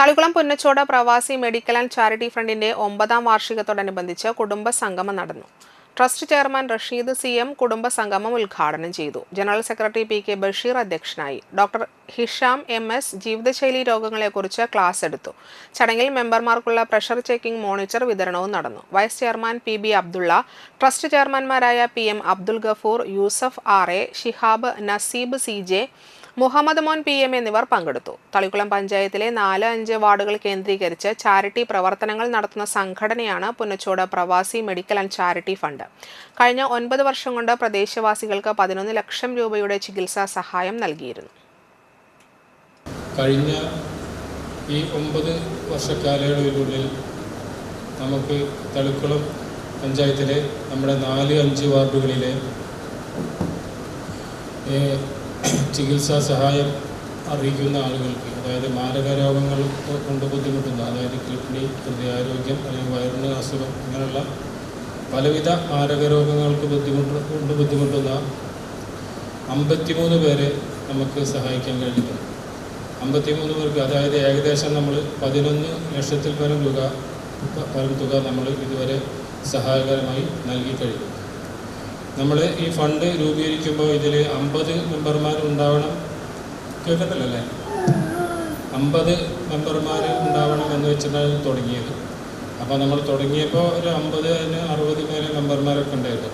തളിക്കുളം പുന്നച്ചോട് പ്രവാസി medical and charity ഫണ്ടിന്റെ ഒമ്പതാം വാർഷികത്തോടനുബന്ധിച്ച് കുടുംബ സംഗമം നടന്നു. Trust chairman Rasheed C M കുടുംബ സംഗമം ഉദ്ഘാടനം ചെയ്തു. General secretary P K Basheer അധ്യക്ഷനായി. ഡോക്ടർ ഹിഷാം എം എസ് ജീവിതശൈലി രോഗങ്ങളെക്കുറിച്ച് ക്ലാസ് എടുത്തു. ചടങ്ങിൽ മെമ്പർമാർക്കുള്ള പ്രഷർ ചെക്കിംഗ് മോണിറ്റർ വിതരണവും നടന്നു. Vice chairman P B Abdulla trust ചെയർമാൻമാരായ P M Abdul Gafoor Yusuf R A Shihab Naseeb C J Muhammed Mon P M എന്നിവർ പങ്കെടുത്തു. തളിക്കുളം പഞ്ചായത്തിലെ നാല് അഞ്ച് വാർഡുകൾ കേന്ദ്രീകരിച്ച് ചാരിറ്റി പ്രവർത്തനങ്ങൾ നടത്തുന്ന സംഘടനയാണ് പുന്നച്ചോട് പ്രവാസി മെഡിക്കൽ ആൻഡ് ചാരിറ്റി ഫണ്ട്. കഴിഞ്ഞ ഒൻപത് വർഷം കൊണ്ട് പ്രദേശവാസികൾക്ക് പതിനൊന്ന് ലക്ഷം രൂപയുടെ ചികിത്സാ സഹായം നൽകിയിരുന്നു. കഴിഞ്ഞ ഈ ഒമ്പത് വർഷക്കാലയളവിനുള്ളിൽ നമുക്ക് തളിക്കുളം പഞ്ചായത്തിലെ നമ്മുടെ നാല് അഞ്ച് വാർഡുകളിലെ ചികിത്സാ സഹായം അറിയിക്കുന്ന ആളുകൾക്ക് അതായത് മാരക രോഗങ്ങൾ കൊണ്ട് ബുദ്ധിമുട്ടുന്ന അതായത് കിഡ്നി ഹൃദയാരോഗ്യം അല്ലെങ്കിൽ വയറിന് അസുഖം അങ്ങനെയുള്ള പലവിധ മാരക രോഗങ്ങൾക്ക് ബുദ്ധിമുട്ട് കൊണ്ട് ബുദ്ധിമുട്ടുന്ന അമ്പത്തിമൂന്ന് പേരെ നമുക്ക് സഹായിക്കാൻ കഴിഞ്ഞിട്ടുണ്ട്. അമ്പത്തിമൂന്ന് പേർക്ക് അതായത് ഏകദേശം നമ്മൾ പതിനൊന്ന് ലക്ഷത്തിൽ പരം തുക പരം തുക നമ്മൾ ഇതുവരെ സഹായകരമായി നൽകി കഴിഞ്ഞു. നമ്മൾ ഈ ഫണ്ട് രൂപീകരിക്കുമ്പോൾ ഇതിൽ അമ്പത് മെമ്പർമാർ ഉണ്ടാവണം. കേട്ടിട്ടില്ലല്ലേ അമ്പത് മെമ്പർമാർ ഉണ്ടാവണം എന്ന് വെച്ചിട്ടാണ് തുടങ്ങിയത്. അപ്പോൾ നമ്മൾ തുടങ്ങിയപ്പോൾ ഒരു അമ്പത് അറുപത് പേരെ മെമ്പർമാരൊക്കെ ഉണ്ടായിരുന്നു.